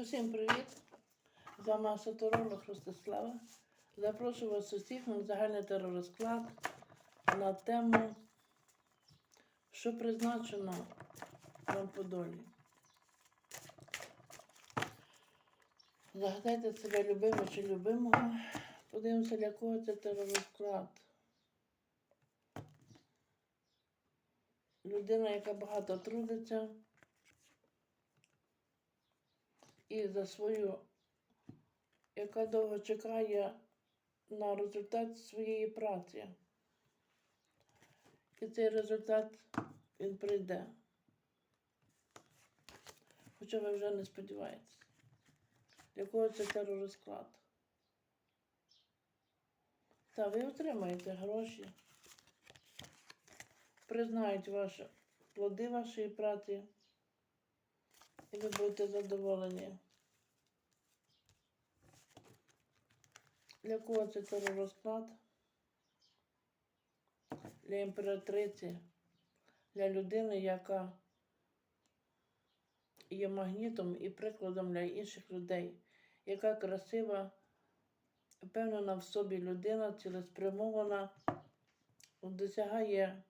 Усім привіт! З вами асотеролог Ростислава. Запрошую вас усіх на загальний теророзклад на тему, що призначено вам по долі. Загадайте себе любимо чи любимого. Подивимося, для кого це теророзклад. Людина, яка багато трудиться і за свою, яка довго чекає на результат своєї праці. І цей результат він прийде. Хоча ви вже не сподіваєтесь. Для кого це теророзклад? Та ви отримаєте гроші, признають ваші плоди вашої праці, і ви будете задоволені. Для кого це теророзклад? Для імператриці, для людини, яка є магнітом і прикладом для інших людей, яка красива, впевнена в собі людина, цілеспрямована, досягає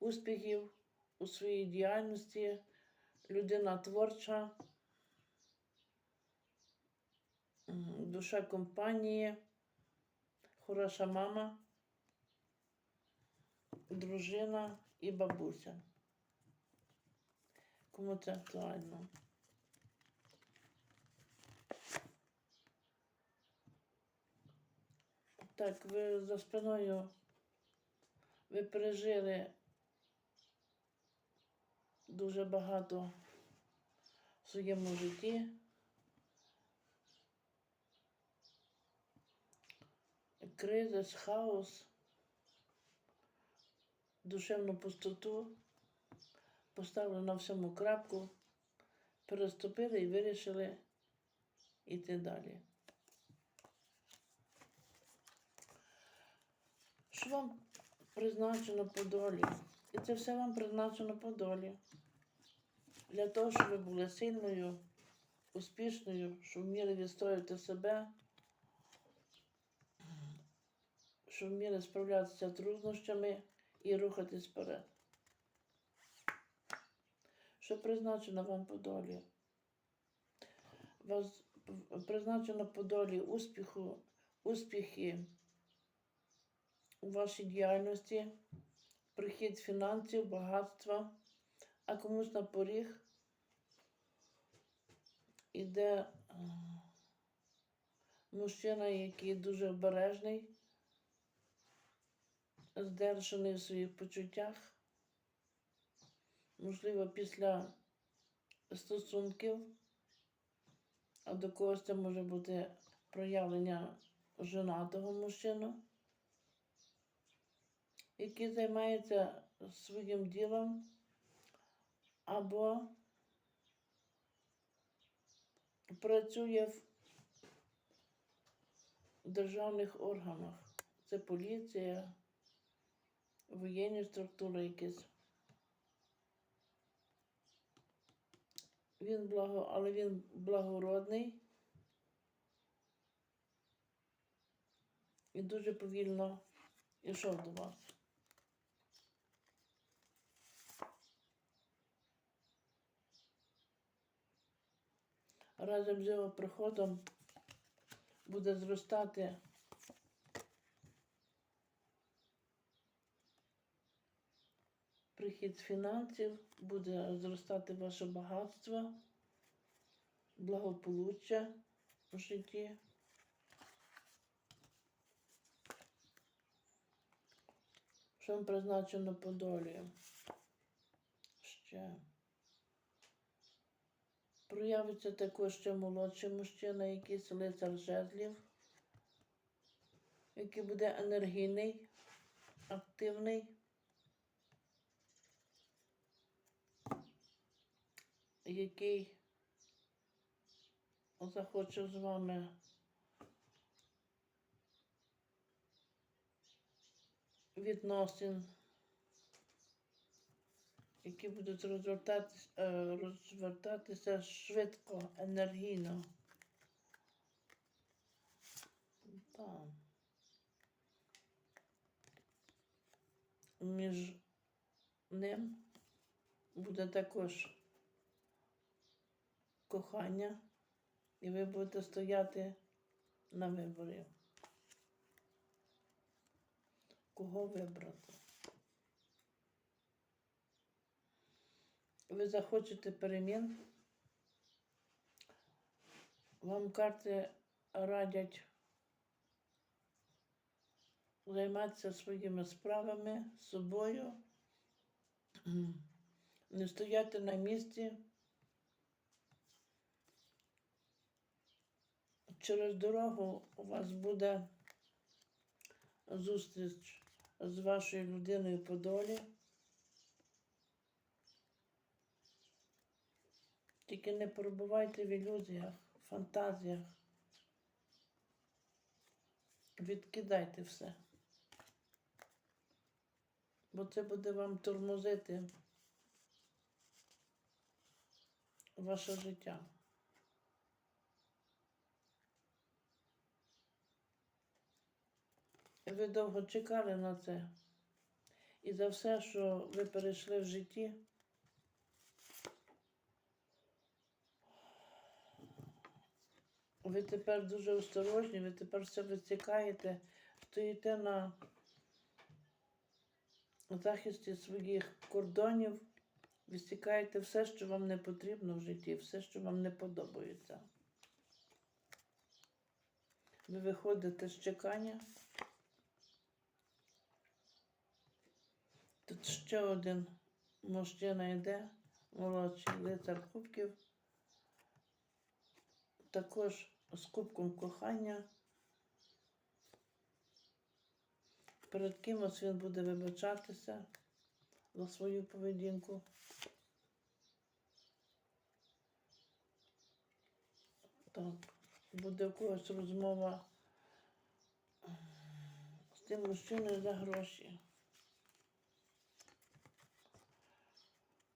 успіхів у своїй діяльності, людина творча, душа компанії, хороша мама, дружина і бабуся. Кому це актуально? Так, ви за спиною ви пережили дуже багато в своєму житті. Кризис, хаос, душевну пустоту, поставили на всьому крапку, переступили і вирішили йти далі. Що вам призначено по долі? І це все вам призначено по долі. Для того, щоб ви були сильною, успішною, щоб вміли відстояти себе, щоб вміли справлятися з труднощами і рухатись вперед. Що призначено вам по долі? Вас призначено по долі успіху, успіхи у вашій діяльності, прихід фінансів, багатства, а комусь на поріг іде е, мужчина, який дуже обережний, здержаний в своїх почуттях. Можливо, після стосунків, а до когось це може бути проявлення женатого мужчину, який займається своїм ділом або працює в державних органах. Це поліція, воєнні структури якісь. Він благо, але він благородний і дуже повільно йшов до вас. Разом з його приходом буде зростати прихід фінансів, буде зростати ваше багатство, благополуччя в житті. Що вам призначено по долі? Ще. Проявиться також ще молодший мужчина, якийсь лицар жезлів, який буде енергійний, активний. який захоче з вами відносин які будуть розвертатись, е, розвертатися швидко, енергійно. Так. Між ним буде також кохання, і ви будете стояти на виборі. Кого вибрати? Ви захочете перемін. Вам карти радять займатися своїми справами, собою, не стояти на місці. Через дорогу у вас буде зустріч з вашою людиною по долі. Тільки не перебувайте в ілюзіях, фантазіях. Відкидайте все. Бо це буде вам тормозити ваше життя. Ви довго чекали на це. І за все, що ви перейшли в житті, ви тепер дуже осторожні, ви тепер все витікаєте, стоїте на захисті своїх кордонів, відсікаєте все, що вам не потрібно в житті, все, що вам не подобається. Ви виходите з чекання. Тут ще один мужчина йде, молодший лицар кубків. Також з кубком кохання. Перед кимось він буде вибачатися за свою поведінку. Так, буде у когось розмова з тим мужчиною за гроші.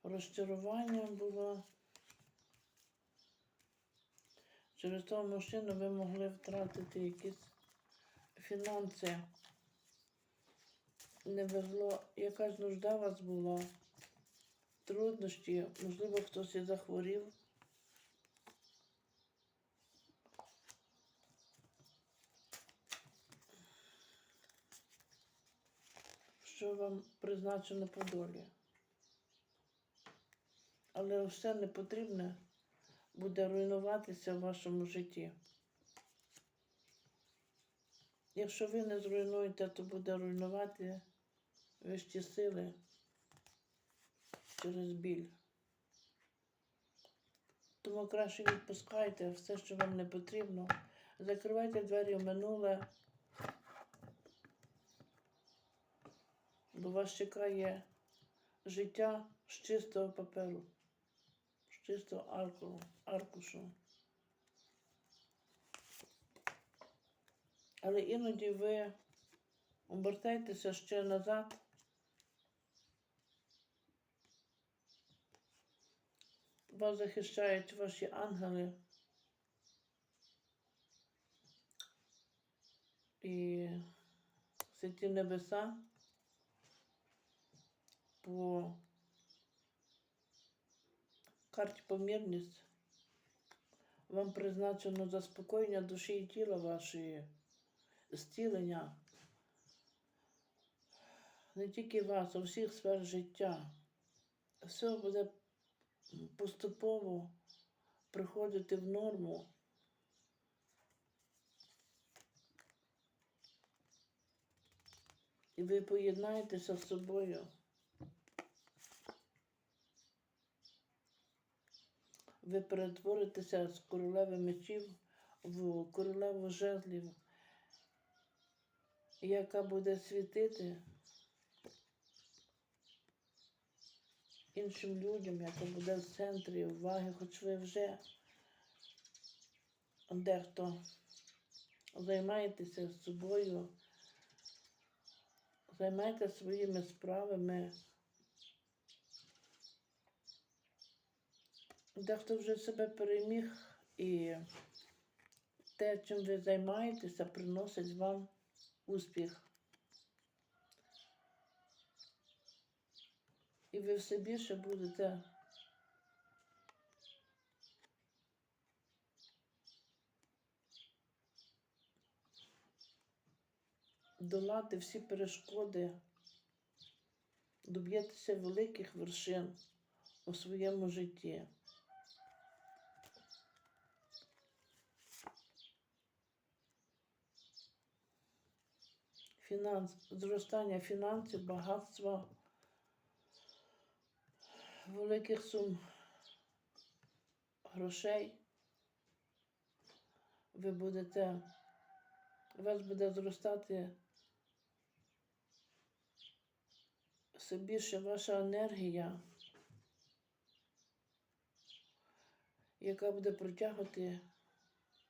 Розчарування було. Через того мужчину ви могли втратити якісь фінанси. Не везло, якась нужда у вас була, труднощі, можливо, хтось і захворів. Що вам призначено по долі. Але все непотрібне буде руйнуватися в вашому житті. Якщо ви не зруйнуєте, то буде руйнувати вищі сили через біль. Тому краще відпускайте все, що вам не потрібно. Закривайте двері в минуле, бо вас чекає життя з чистого паперу, з чистого арку, аркушу. Але іноді ви обертайтеся ще назад. Вас захищають ваші ангели. І святі небеса по карті помірність вам призначено заспокоєння душі і тіла вашої зцілення не тільки вас, а всіх сфер життя. Все буде поступово приходити в норму. І ви поєднаєтеся з собою. Ви перетворитеся з королеви мечів в королеву жезлів яка буде світити іншим людям, яка буде в центрі уваги, хоч ви вже дехто займаєтеся собою, займайтеся своїми справами, Дехто вже себе переміг і те, чим ви займаєтеся, приносить вам успіх. І ви все більше будете долати всі перешкоди, доб'єтеся великих вершин у своєму житті. Фінанс, зростання фінансів, багатства, великих сум грошей. Ви будете, у вас буде зростати все більше ваша енергія, яка буде притягувати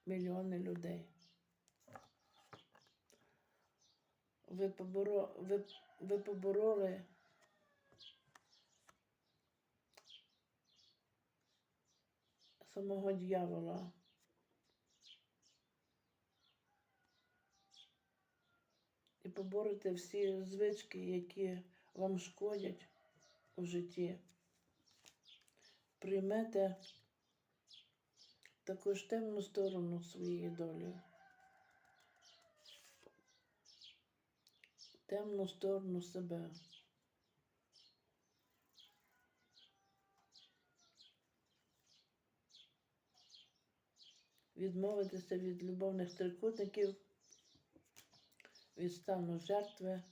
мільйони людей. Ви, поборо, ви, ви побороли самого дьявола. І поборете всі звички, які вам шкодять у житті. Приймете також темну сторону своєї долі. Темну сторону себе. Відмовитися від любовних трикутників, від стану жертви.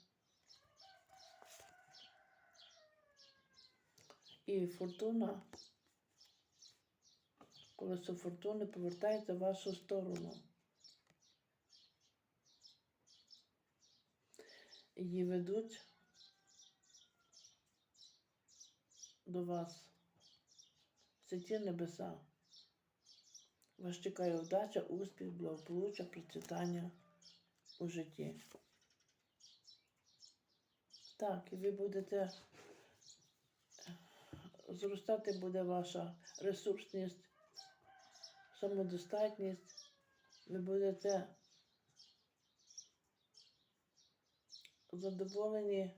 І фортуна, колесо фортуни повертається в вашу сторону. Її ведуть до вас. Це ті небеса. Вас чекає вдача, успіх, благополуччя, процвітання у житті. Так, і ви будете зростати буде ваша ресурсність, самодостатність. Ви будете задоволені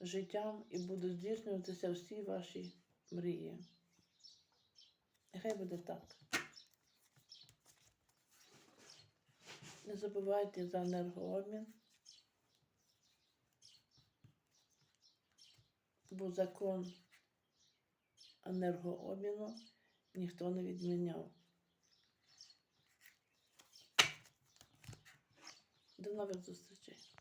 життям і будуть здійснюватися всі ваші мрії. Нехай буде так. Не забувайте за енергообмін, бо закон енергообміну ніхто не відміняв. До нових зустрічей!